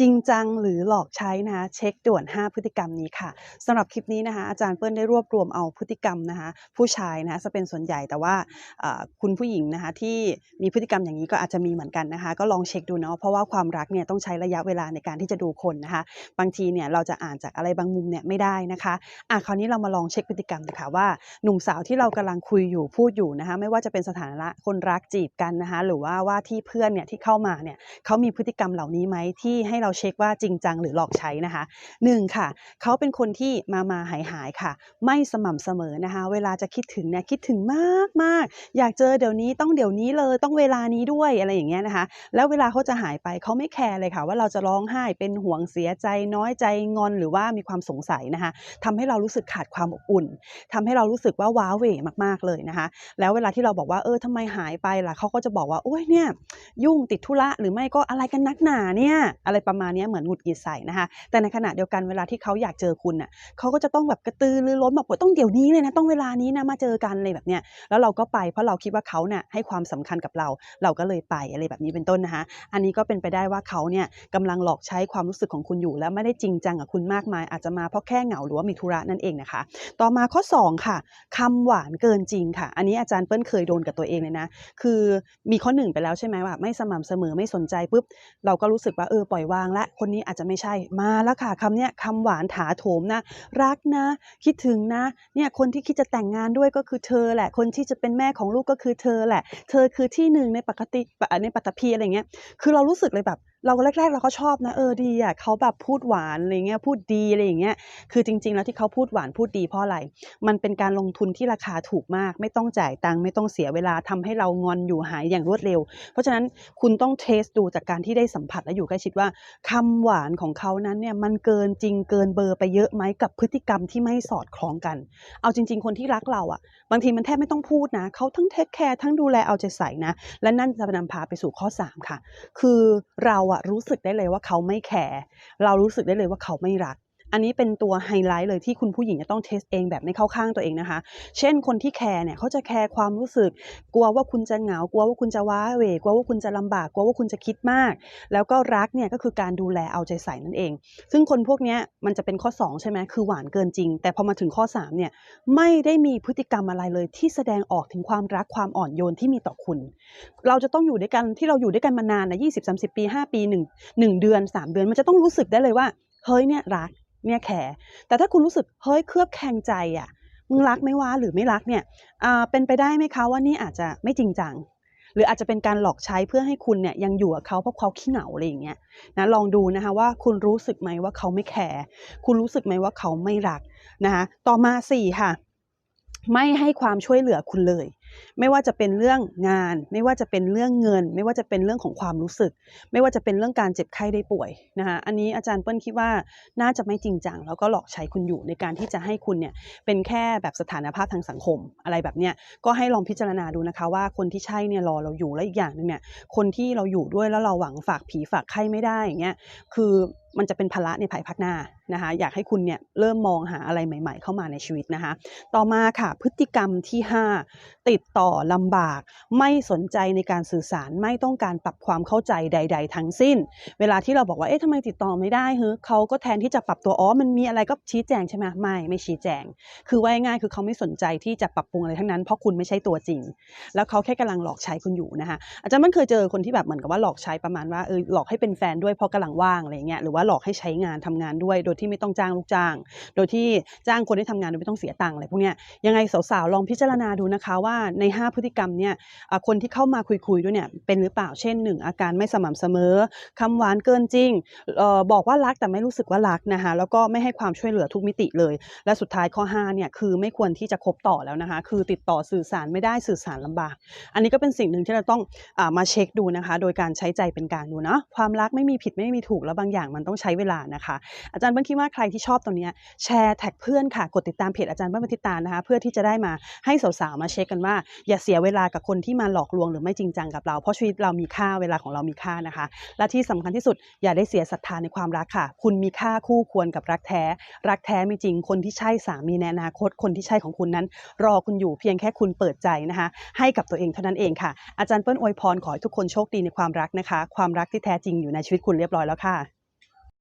จริงจังหรือหลอกใช้นะคะเช็คด่วน 5 พฤติกรรมนี้ค่ะสำหรับคลิปนี้นะคะอาจารย์เปิ้ลได้รวบรวมเอาพฤติกรรมนะคะผู้ชายนะคะจะเป็นส่วนใหญ่แต่ว่าคุณผู้หญิงนะคะที่มีพฤติกรรมอย่างนี้ก็อาจจะมีเหมือนกันนะคะ ก็ลองเช็คดูเนาะเพราะว่าความรักเนี่ยต้องใช้ระยะเวลาในการที่จะดูคนนะคะบางทีเนี่ยเราจะอ่านจากอะไรบางมุมเนี่ยไม่ได้นะคะอะคราวนี้เรามาลองเช็คพฤติกรรมนะคะว่าหนุ่มสาวที่เรากำลังคุยอยู่พูดอยู่นะคะไม่ว่าจะเป็นสถานะคนรักจีบกันนะคะหรือว่าว่าที่เพื่อนเนี่ยที่เข้ามาเนี่ยเขามีพฤติกรรมเหล่านี้ไหมที่ให้เราเช็คว่าจริงจังหรือหลอกใช้นะคะหนึ่งค่ะ เขาเป็นคนที่มามาหายหายค่ะ ไม่สม่ำเสมอนะคะ เวลาจะคิดถึงเนี่ยคิดถึงมากมากอยากเจอเดี๋ยวนี้ต้องเดี๋ยวนี้เลยต้องเวลานี้ด้วยอะไรอย่างเงี้ยนะคะ แล้วเวลาเขาจะหายไปเขาไม่แคร์เลยค่ะ ว่าเราจะร้องไห้เป็นห่วงเสียใจน้อยใจงอนหรือว่ามีความสงสัยนะคะทำให้เรารู้สึกขาดความอบอุ่นทำให้เรารู้สึกว่าว้าเหวมากๆเลยนะคะ แล้วเวลาที่เราบอกว่าเออทำไมหายไปล่ะเขาก็จะบอกว่าโอ้ยเนี่ยยุ่งติดธุระหรือไม่ก็อะไรกันนักหนาเนี่ยอะไรประประมาณนี้เหมือนหงุดหงิดใส่นะคะ แต่ในขณะเดียวกันเวลาที่เขาอยากเจอคุณน่ะเขาก็จะต้องแบบกระตือรือร้นบอกว่าต้องเดี๋ยวนี้เลยนะต้องเวลานี้นะมาเจอกันอะไรแบบเนี้ยแล้วเราก็ไปเพราะเราคิดว่าเขาเนี่ยให้ความสำคัญกับเรา เราก็เลยไปอะไรแบบนี้เป็นต้นนะคะ อันนี้ก็เป็นไปได้ว่าเขาเนี่ยกำลังหลอกใช้ความรู้สึกของคุณอยู่และไม่ได้จริงจังกับคุณมากมาย อาจจะมาเพราะแค่เหงาหรือว่ามีธุระนั่นเองนะคะ ต่อมาข้อ 2 ค่ะคำหวานเกินจริงค่ะ อันนี้อาจารย์เปิ้ลเคยโดนกับตัวเองเลยนะ คือมีข้อ1ไปแล้วใช่ไหมว่าไม่สม่ำเสมอไม่สนใจปุ๊บเราก็รู้สึกว่าเออปล่อยวางและคนนี้อาจจะไม่ใช่มาแล้วค่ะคำเนี้ยคำหวานถาโถมนะ รักนะ คิดถึงนะเนี่ยคนที่คิดจะแต่งงานด้วยก็คือเธอแหละ คนที่จะเป็นแม่ของลูกก็คือเธอแหละ เธอคือที่หนึ่งในปกติในปัตตภีอะไรเงี้ยคือเรารู้สึกเลยแบบ เราแรกๆเราก็ชอบนะเออดีอะเขาแบบพูดหวานอะไรเงี้ยพูดดีอะไรอย่างเงี้ยคือจริง ๆ แล้วที่เขาพูดหวานพูดดีเพราะอะไร มันเป็นการลงทุนที่ราคาถูกมาก ไม่ต้องจ่ายตังค์ไม่ต้องเสียเวลาทำให้เรางอนอยู่หายอย่างรวดเร็ว เพราะฉะนั้นคุณต้องเทสดูจากการที่ได้สัมผัสและอยู่ใกล้ชิดว่าคำหวานของเขานั้นเนี่ยมันเกินจริงเกินเบอร์ไปเยอะไหมกับพฤติกรรมที่ไม่สอดคล้องกัน เอาจริง ๆ คนที่รักเราอะ บางทีมันแทบไม่ต้องพูดนะเขาทั้งเทคแคร์ทั้งดูแลเอาใจใส่นะและนั่นจะนำพาไปสู่ข้อ 3 ค่ะ คือเราอะรู้สึกได้เลยว่าเขาไม่แคร์เรารู้สึกได้เลยว่าเขาไม่รัก อันนี้เป็นตัวไฮไลท์เลยที่คุณผู้หญิงจะต้องเทสเองแบบไม่เข้าข้างตัวเองนะคะ เช่นคนที่แคร์เนี่ยเขาจะแคร์ความรู้สึก กลัวว่าคุณจะเหงา กลัวว่าคุณจะว้าเหวกลัวว่าคุณจะลำบาก กลัวว่าคุณจะคิดมาก แล้วก็รักเนี่ยก็คือการดูแลเอาใจใส่นั่นเอง ซึ่งคนพวกนี้มันจะเป็นข้อ 2 ใช่ไหมคือหวานเกินจริง แต่พอมาถึงข้อ3เนี่ยไม่ได้มีพฤติกรรมอะไรเลยที่แสดงออกถึงความรักความอ่อนโยนที่มีต่อคุณ เราจะต้องอยู่ด้วยกันที่เราอยู่ด้วยกันมานานนะ20 30ปี5ปี1 1เดือน3เดือน มันจะต้องรู้สึกได้เลยว่า เฮ้ยเนี่ยรัก เนี่ยแคร์แต่ถ้าคุณรู้สึกเฮ้ยเคลือบแคลงใจอะมึงรักไหม่วะหรือไม่รักเนี่ยอ่าเป็นไปได้ไหมคะว่านี่อาจจะไม่จริงจังหรืออาจจะเป็นการหลอกใช้เพื่อให้คุณเนี่ยยังอยู่กับเขาเพราะเขาขี้เหงาอะไรอย่างเงี้ยนะลองดูนะคะว่าคุณรู้สึกไหมว่าเขาไม่แคร์คุณรู้สึกไหมว่าเขาไม่รักนะคะต่อมาสี่ค่ะ ไม่ให้ความช่วยเหลือคุณเลย ไม่ว่าจะเป็นเรื่องงาน ไม่ว่าจะเป็นเรื่องเงิน ไม่ว่าจะเป็นเรื่องของความรู้สึก ไม่ว่าจะเป็นเรื่องการเจ็บไข้ได้ป่วยนะคะอันนี้อาจารย์เปิ้ลคิดว่าน่าจะไม่จริงจังแล้วก็หลอกใช้คุณอยู่ในการที่จะให้คุณเนี่ยเป็นแค่แบบสถานภาพทางสังคม อะไรแบบเนี้ยก็ให้ลองพิจารณาดูนะคะ ว่าคนที่ใช่เนี่ยรอเราอยู่และอีกอย่างหนึงเนี่ยคนที่เราอยู่ด้วยแล้วเราหวังฝากผีฝากไข้ไม่ได้อย่างเงี้ยคือมันจะเป็นภาระในภายภาคหน้านะคะ อยากให้คุณเนี่ยเริ่มมองหาอะไรใหม่ ๆ เข้ามาในชีวิตนะคะ ต่อมาค่ะพฤติกรรมที่ 5 ติดต่อลำบาก ไม่สนใจในการสื่อสารไม่ต้องการปรับความเข้าใจใด ๆ ทั้งสิ้น เวลาที่เราบอกว่าเอ๊ะทำไมติดต่อไม่ได้เฮ้ยเขาก็แทนที่จะปรับตัวอ๋อมันมีอะไรก็ชี้แจงใช่ไหมไม่ไม่ชี้แจง คือว่าง่ายคือเขาไม่สนใจที่จะปรับปรุงอะไรทั้งนั้นเพราะคุณไม่ใช่ตัวจริง แล้วเขาแค่กำลังหลอกใช้คุณอยู่นะคะอาจารย์มันเคยเจอคนที่แบบเหมือนกับว่าหลอกใช้ประมาณว่าเออหลอกให้เป็นแฟนด้วยเพราะกำลังว่างอะไรเงี้ยหรือว่าหลอกให้ใช้งานทำงานด้วย โดยที่ไม่ต้องจ้างลูกจ้าง โดยที่จ้างคนที่ทำงานโดยไม่ต้องเสียตังค์อะไรพวกเนี้ยยังไงสาวๆลองพิจารณาดูนะคะว่าใน 5 พฤติกรรมเนี่ยคนที่เข้ามาคุยๆด้วยเนี่ยเป็นหรือเปล่าเช่น 1 อาการไม่สม่ำเสมอคำหวานเกินจริงออบอกว่ารักแต่ไม่รู้สึกว่ารักนะคะแล้วก็ไม่ให้ความช่วยเหลือทุกมิติเลย และสุดท้ายข้อ5เนี่ยคือไม่ควรที่จะคบต่อแล้วนะคะคือติดต่อสื่อสารไม่ได้สื่อสารลำบาก อันนี้ก็เป็นสิ่งหนึ่งที่เราต้องอมาเช็คดูนะคะ โดยการใช้ใจเป็นกลางดูเนาะความรักไม่มีผิดไม่มีถูกแล้วบางอย่างมันต้องใช้เวลานะคะ อาจารย์เบิ้ลคิดว่าใครที่ชอบตรงนี้แชร์แท็กเพื่อนค่ะกดติดตามเพจอาจารย์เบิ้ลปฏิตานะคะ เพื่อที่จะได้มาให้สาวๆมาเช็คกันว่าอย่าเสียเวลากับคนที่มาหลอกลวงหรือไม่จริงจังกับเรา เพราะชีวิตเรามีค่าเวลาของเรามีค่านะคะ และที่สำคัญที่สุดอย่าได้เสียศรัทธาในความรักค่ะ คุณมีค่าคู่ควรกับรักแท้ รักแท้มีจริง คนที่ใช่สามีในอนาคต คนที่ใช่ของคุณนั้น รอคุณอยู่เพียงแค่คุณเปิดใจนะคะ ให้กับตัวเองเท่านั้นเองค่ะ อาจารย์เปิ้ลอวยพรขอให้ทุกคนโชคดีในความรักนะคะ ความรักที่แท้จริงอยู่ในชีวิตคุณเรียบร้อยแล้วค่ะ